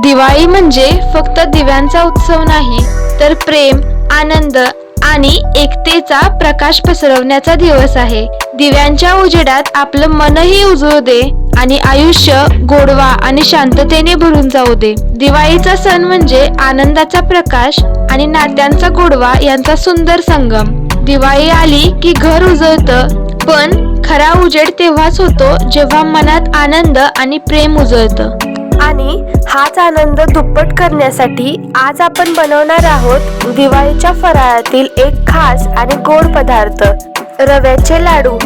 दिवाळी म्हणजे फक्त दिव्यांचा उत्सव नाही तर प्रेम आनंद आणि एकतेचा प्रकाश पसरवण्याचा दिवस आहे. दिव्यांच्या उजेडात आपलं मनही उजळू दे आणि आयुष्य गोडवा आणि शांततेने भरून जाऊ दे. दिवाळीचा सण म्हणजे आनंदाचा प्रकाश आणि नात्यांचा गोडवा यांचा सुंदर संगम. दिवाळी आली की घर उजळतं पण खरा उजेड तेव्हाच होतो जेव्हा मनात आनंद आणि प्रेम उजळतं. आणि हाच आनंद दुप्पट करण्यासाठी आज आपण बनवणार आहोत दिवाळीच्या फराळातील एक खास आणि गोड पदार्थ रव्याचे लाडू.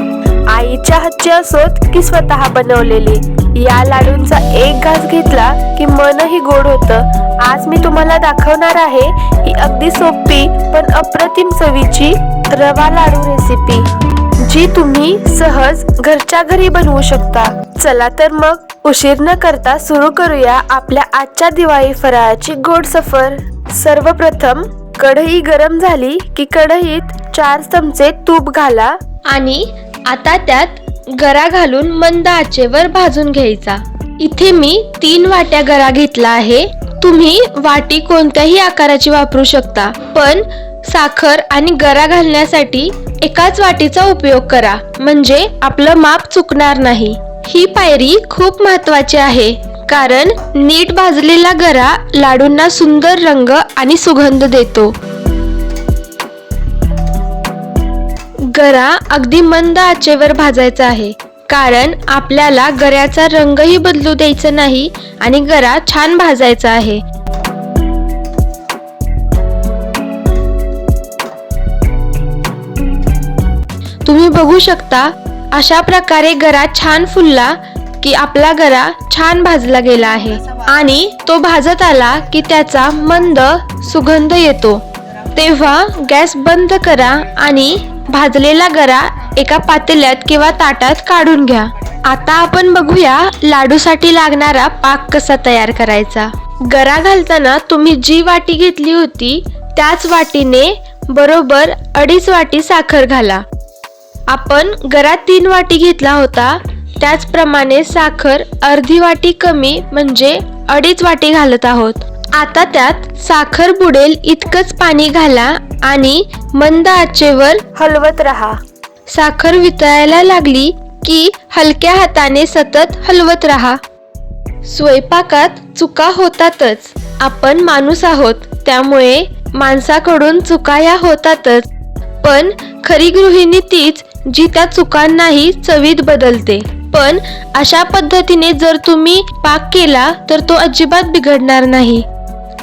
आईच्या हातचे असोत की स्वतः बनवलेले. या लाडूंचा एक घास घेतला की मनही गोड होतं. आज मी तुम्हाला दाखवणार आहे ही अगदी सोपी पण अप्रतिम चवीची रवा लाडू रेसिपी जी तुम्ही सहज घरच्या घरी बनवू शकता. चला तर मग उशीर न करता सुरू करूया आपल्या आजच्या दिवाळी फराळाची गोड सफर. सर्वप्रथम कढई गरम झाली की कढईत चार चमचे तूप घाला. आणि आता त्यात गरा घालून मंद आचेवर भाजून घ्यायचा. इथे मी तीन वाट्या गरा घेतला आहे. तुम्ही वाटी कोणत्याही आकाराची वापरू शकता पण साखर आणि गरा घालण्यासाठी एकाच वाटीचा उपयोग करा. म्हणजे आपलं माप चुकणार नाही. ही पायरी खूप महत्वाची आहे. कारण नीट भाजलेला गरा लाडूंना सुंदर रंग आणि सुगंध देतो. गरा अगदी मंद आचेवर भाजायचा आहे. कारण आपल्याला गऱ्याचा रंगही बदलू द्यायचा नाही आणि गरा छान भाजायचा आहे. तुम्ही बघू शकता अशा प्रकारे गरा छान फुलला की आपला गरा छान भाजला गेला आहे. आणि तो भाजत आला की त्याचा मंद सुगंध येतो. तेव्हा गॅस बंद करा आणि भाजलेला गरा एका पातेल्यात किंवा ताटात काढून घ्या. आता आपण बघूया लाडूसाठी लागणारा पाक कसा तयार करायचा. गरा घालताना तुम्ही जी वाटी घेतली होती त्याच वाटीने बरोबर अडीच वाटी साखर घाला. आपण घरात तीन वाटी घेतला होता. त्याचप्रमाणे साखर अर्धी वाटी कमी म्हणजे अडीच वाटी घालत आहोत. आता त्यात साखर बुडेल इतकंच पाणी घाला आणि मंद आचेवर हलवत राहा. साखर वितळायला लागली की हलक्या हाताने सतत हलवत राहा. स्वयंपाकात चुका होतातच. आपण माणूस आहोत त्यामुळे माणसाकडून चुका या होतातच. पण खरी गृहिणी तीच जी त्या चुकांनाही चवीत बदलते. पण अशा पद्धतीने जर तुम्ही पाक केला तर तो अजिबात बिघडणार नाही.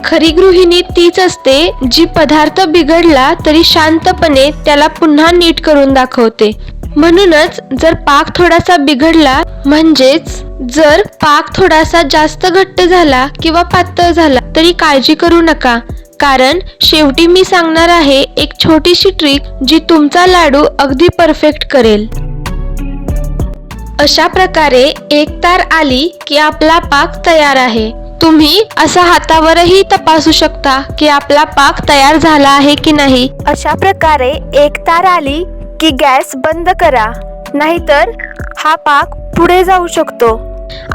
खरी गृहिणी तीच असते जी पदार्थ बिघडला तरी शांतपणे त्याला पुन्हा नीट करून दाखवते. म्हणूनच जर पाक थोडासा बिघडला म्हणजेच जर पाक थोडासा जास्त घट्ट झाला किंवा पातळ झाला तरी काळजी करू नका. कारण शेवटी मी सांगणार आहे एक छोटीशी ट्रिक जी तुमचा लाडू अगदी परफेक्ट करेल. अशा प्रकारे एक तार आली की आपला पाक तयार आहे. तुम्ही असं हातावरही तपासू शकता की आपला पाक तयार झाला आहे की नाही. अशा प्रकारे एक तार आली की गॅस बंद करा नाहीतर हा पाक पुढे जाऊ शकतो.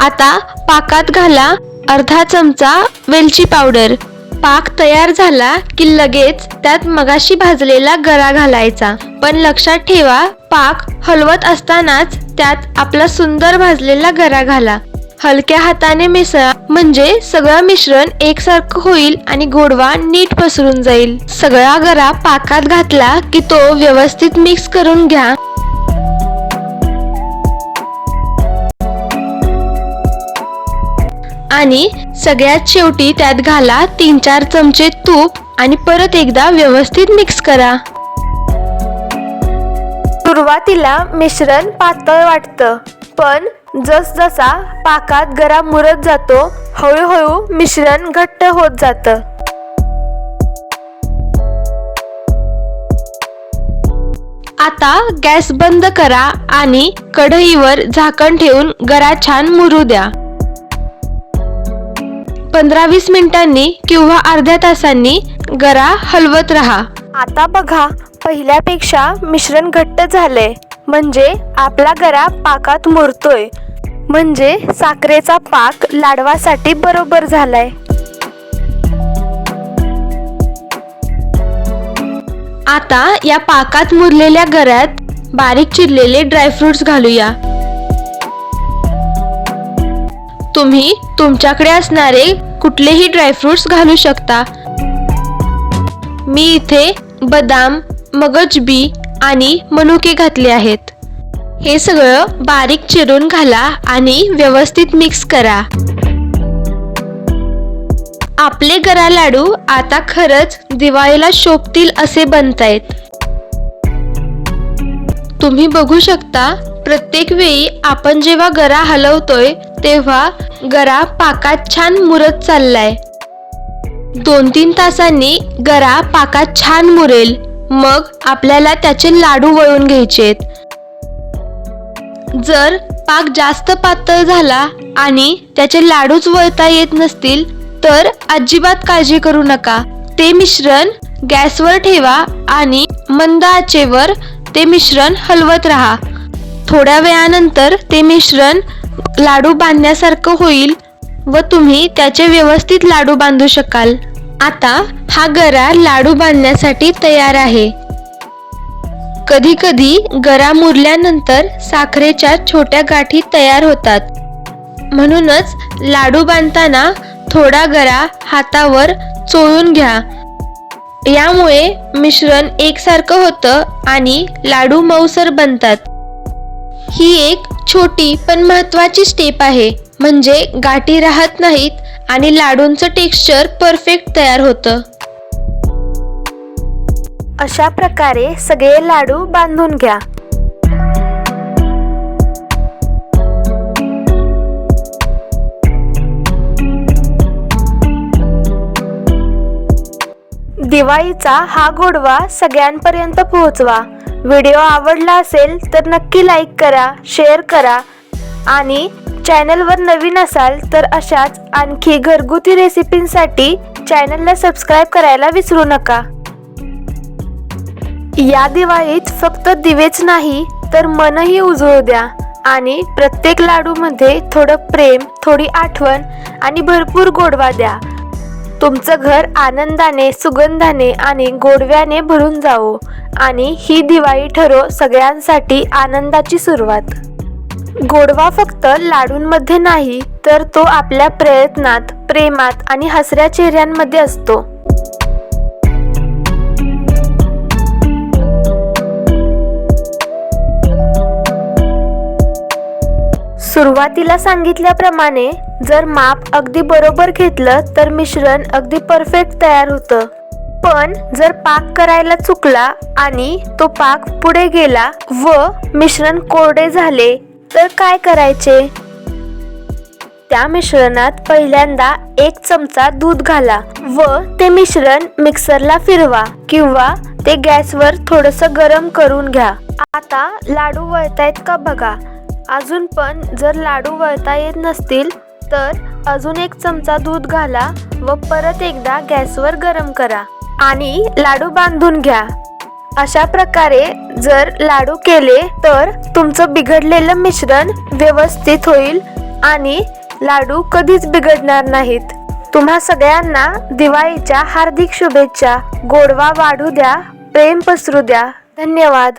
आता पाकात घाला अर्धा चमचा वेलची पावडर. पाक तयार झाला की लगेच त्यात मगाशी भाजलेला गरा घालायचा. पण लक्षात ठेवा पाक हलवत असतानाच त्यात आपला सुंदर भाजलेला गरा घाला. हलक्या हाताने मिसळा म्हणजे सगळं मिश्रण एकसारखं होईल आणि गोडवा नीट पसरून जाईल. सगळा गरा पाकात घातला की तो व्यवस्थित मिक्स करून घ्या. आणि सगळ्यात शेवटी त्यात घाला तीन चार चमचे तूप आणि परत एकदा व्यवस्थित मिक्स करा. सुरुवातीला मिश्रण पातळ वाटतं पण जसजसा पाकात गरा मुरत जातो हळूहळू मिश्रण घट्ट होत जातं. आता गॅस बंद करा आणि कढईवर झाकण ठेवून गरा छान मुरू द्या. पंधरा वीस मिनिटांनी किंवा अर्ध्या तासांनी गरा हलवत राहा. आता बघा पहिल्यापेक्षा मिश्रण घट्ट झालंय. म्हणजे आपला गरा पाकात मुरतोय. म्हणजे साखरेचा पाक लाडवासाठी बरोबर झालाय. आता या पाकात मुरलेल्या गऱ्यात बारीक चिरलेले ड्रायफ्रुट्स घालूया. तुम्ही तुमच्याकडे असणारे कुठलेही ड्रायफ्रुट्स घालू शकता. मी इथे बदाम मगज बी आणि मनुके घातले आहेत. हे सगळं बारीक चिरून घाला आणि व्यवस्थित मिक्स करा. आपले गरा लाडू आता खरंच दिवाळीला शोभतील असे बनतायत. तुम्ही बघू शकता प्रत्येक वेळी आपण जेव्हा गरा हलवतोय तेव्हा गरा पाकात छान मुरत चाललाय. दोन तीन तासांनी गरा पाकात छान मुरेल. मग आपल्याला त्याचे लाडू वळून घ्यायचेत. जर पाक जास्त पातळ झाला आणि त्याचे लाडूच वळता येत नसतील तर अजिबात काळजी करू नका. ते मिश्रण गॅसवर ठेवा आणि मंद आचेवर ते मिश्रण हलवत राहा. थोड्या वेळानंतर ते मिश्रण लाडू बांधण्यासारखं होईल व तुम्ही त्याचे व्यवस्थित लाडू बांधू शकाल. आता हा गरा लाडू बांधण्यासाठी तयार आहे. कधी कधी गरा मुरल्यानंतर साखरेच्या छोट्या गाठी तयार होतात. म्हणूनच लाडू बांधताना थोडा गरा हातावर चोळून घ्या. यामुळे मिश्रण एकसारखं होतं आणि लाडू मऊसर बनतात. ही एक छोटी पण महत्त्वाची स्टेप आहे. म्हणजे गाठी राहत नाहीत आणि लाडूंचं टेक्स्चर परफेक्ट तयार होतं. अशा प्रकारे सगळे लाडू बांधून घ्या. दिवाळीचा हा गोडवा सगळ्यांपर्यंत पोहोचवा. व्हिडिओ आवडला असेल तर नक्की लाईक करा शेअर करा आणि चॅनलवर नवीन असाल तर अशाच आणखी घरगुती रेसिपींसाठी चॅनलला सबस्क्राईब करायला विसरू नका. या दिवाळीत फक्त दिवेच नाही तर मनही उजळू द्या आणि प्रत्येक लाडूमध्ये थोडं प्रेम थोडी आठवण आणि भरपूर गोडवा द्या. तुमचं घर आनंदाने सुगंधाने आणि गोडव्याने भरून जावो. आणि ही दिवाळी ठरो सगळ्यांसाठी आनंदाची सुरुवात. गोडवा फक्त लाडूंमध्ये नाही तर तो आपल्या प्रयत्नात प्रेमात आणि हसऱ्या चेहऱ्यांमध्ये असतो. सुरुवातीला सांगितल्याप्रमाणे जर माप अगदी बरोबर घेतलं तर मिश्रण अगदी परफेक्ट तयार होतं. पण जर पाक करायला चुकला आणि तो पाक पुढे गेला व मिश्रण कोरडे झाले तर काय करायचे? त्या मिश्रणात पहिल्यांदा एक चमचा दूध घाला व ते मिश्रण मिक्सरला फिरवा किंवा ते गॅसवर थोडस गरम करून घ्या. आता लाडू वळतायत का बघा. अजून पण जर लाडू वळता येत नसतील तर अजून एक चमचा दूध घाला व परत एकदा गॅसवर गरम करा. आणि लाडू बांधून घ्या. अशा प्रकारे जर लाडू केले तर तुमचं बिघडलेलं मिश्रण व्यवस्थित होईल आणि लाडू कधीच बिघडणार नाहीत. तुम्हा सगळ्यांना दिवाळीच्या हार्दिक शुभेच्छा. गोडवा वाढू द्या प्रेम पसरू द्या. धन्यवाद.